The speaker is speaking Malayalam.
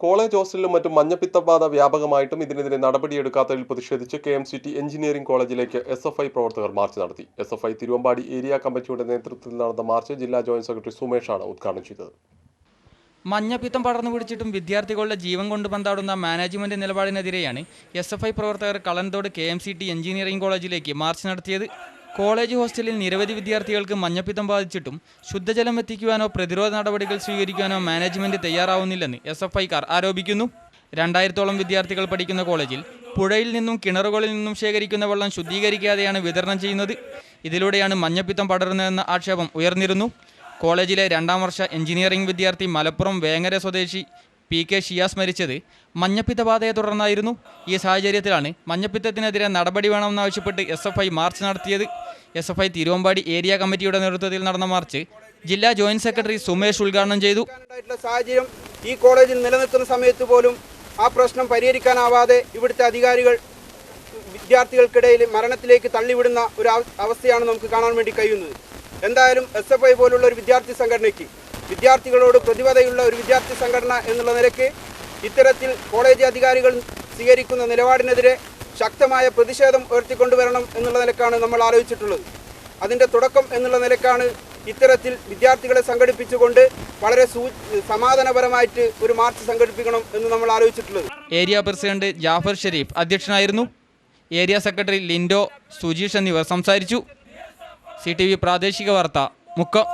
കോളേജ് ഹോസ്റ്റലിലും മറ്റും മഞ്ഞപ്പിത്തബാധ വ്യാപകമായിട്ടും ഇതിനെതിരെ നടപടിയെടുക്കാത്തതിൽ പ്രതിഷേധിച്ച് K M C T engineering കോളേജിലേക്ക് എസ് എഫ് ഐ പ്രവർത്തകർ മാർച്ച് നടത്തി. S F I Thiruvambady area കമ്മിറ്റിയുടെ നേതൃത്വത്തിൽ നടന്ന മാർച്ച് ജില്ലാ ജോയിന്റ് സെക്രട്ടറി സുമേഷാണ് ഉദ്ഘാടനം ചെയ്തത്. മഞ്ഞപ്പിത്തം പടർന്നു പിടിച്ചിട്ടും വിദ്യാർത്ഥികളുടെ ജീവൻ കൊണ്ട് പന്താടുന്ന മാനേജ്മെന്റ് നിലപാടിനെതിരെയാണ് എസ് എഫ് ഐ പ്രവർത്തകർ Kalanthode K M C T engineering കോളേജിലേക്ക് മാർച്ച് നടത്തിയത്. കോളേജ് ഹോസ്റ്റലിൽ നിരവധി വിദ്യാർത്ഥികൾക്ക് മഞ്ഞപ്പിത്തം ബാധിച്ചിട്ടും ശുദ്ധജലം എത്തിക്കുവാനോ പ്രതിരോധ നടപടികൾ സ്വീകരിക്കാനോ മാനേജ്മെന്റ് തയ്യാറാവുന്നില്ലെന്ന് എസ് എഫ് ഐക്കാർ ആരോപിക്കുന്നു. രണ്ടായിരത്തോളം വിദ്യാർത്ഥികൾ പഠിക്കുന്ന കോളേജിൽ പുഴയിൽ നിന്നും കിണറുകളിൽ നിന്നും ശേഖരിക്കുന്ന വെള്ളം ശുദ്ധീകരിക്കാതെയാണ് വിതരണം ചെയ്യുന്നത്. ഇതിലൂടെയാണ് മഞ്ഞപ്പിത്തം പടരുന്നതെന്ന ആക്ഷേപം ഉയർന്നിരുന്നു. കോളേജിലെ രണ്ടാം വർഷ എഞ്ചിനീയറിംഗ് വിദ്യാർത്ഥി മലപ്പുറം വേങ്ങര സ്വദേശി പി കെ ഷിയാസ് മരിച്ചത് മഞ്ഞപ്പിത്ത ബാധയെ തുടർന്നായിരുന്നു. ഈ സാഹചര്യത്തിലാണ് മഞ്ഞപ്പിത്തത്തിനെതിരെ നടപടി വേണമെന്നാവശ്യപ്പെട്ട് എസ് എഫ് ഐ മാർച്ച് നടത്തിയത്. S F I Thiruvambady area കമ്മിറ്റിയുടെ നേതൃത്വത്തിൽ നടന്ന മാർച്ച് ജില്ലാ ജോയിന്റ് സെക്രട്ടറി സുമേഷ് ഉദ്ഘാടനം ചെയ്തു. സാഹചര്യം ഈ കോളേജിൽ നിലനിൽക്കുന്ന സമയത്ത് പോലും ആ പ്രശ്നം പരിഹരിക്കാനാവാതെ ഇവിടുത്തെ അധികാരികൾ വിദ്യാർത്ഥികൾക്കിടയിൽ മരണത്തിലേക്ക് തള്ളിവിടുന്ന ഒരു അവസ്ഥയാണ് നമുക്ക് കാണാൻ വേണ്ടി കഴിയുന്നത്. എന്തായാലും എസ് എഫ് ഐ പോലുള്ള ഒരു വിദ്യാർത്ഥി സംഘടനയ്ക്ക് വിദ്യാർത്ഥികളോട് പ്രതിബദ്ധതയുള്ള ഒരു വിദ്യാർത്ഥി സംഘടന എന്നുള്ള നിലയ്ക്ക് ഇത്തരത്തിൽ കോളേജ് അധികാരികൾ സ്വീകരിക്കുന്ന നിലപാടിനെതിരെ ശക്തമായ പ്രതിഷേധം ഉയർത്തിക്കൊണ്ടുവരണം എന്നുള്ള നിലക്കാണ് നമ്മൾ ആലോചിച്ചിട്ടുള്ളത്. അതിന്റെ തുടക്കം എന്നുള്ള നിലക്കാണ് ഇത്തരത്തിൽ വിദ്യാർത്ഥികളെ സംഘടിപ്പിച്ചുകൊണ്ട് വളരെ സമാധാനപരമായിട്ട് ഒരു മാർച്ച് സംഘടിപ്പിക്കണം എന്ന് നമ്മൾ ആലോചിച്ചിട്ടുള്ളത്. ഏരിയ പ്രസിഡന്റ് ജാഫർ ഷെരീഫ് അധ്യക്ഷനായിരുന്നു. ഏരിയ സെക്രട്ടറി ലിൻഡോ സുജീഷ് എന്നിവർ സംസാരിച്ചു. സി പ്രാദേശിക വാർത്ത മുക്കം.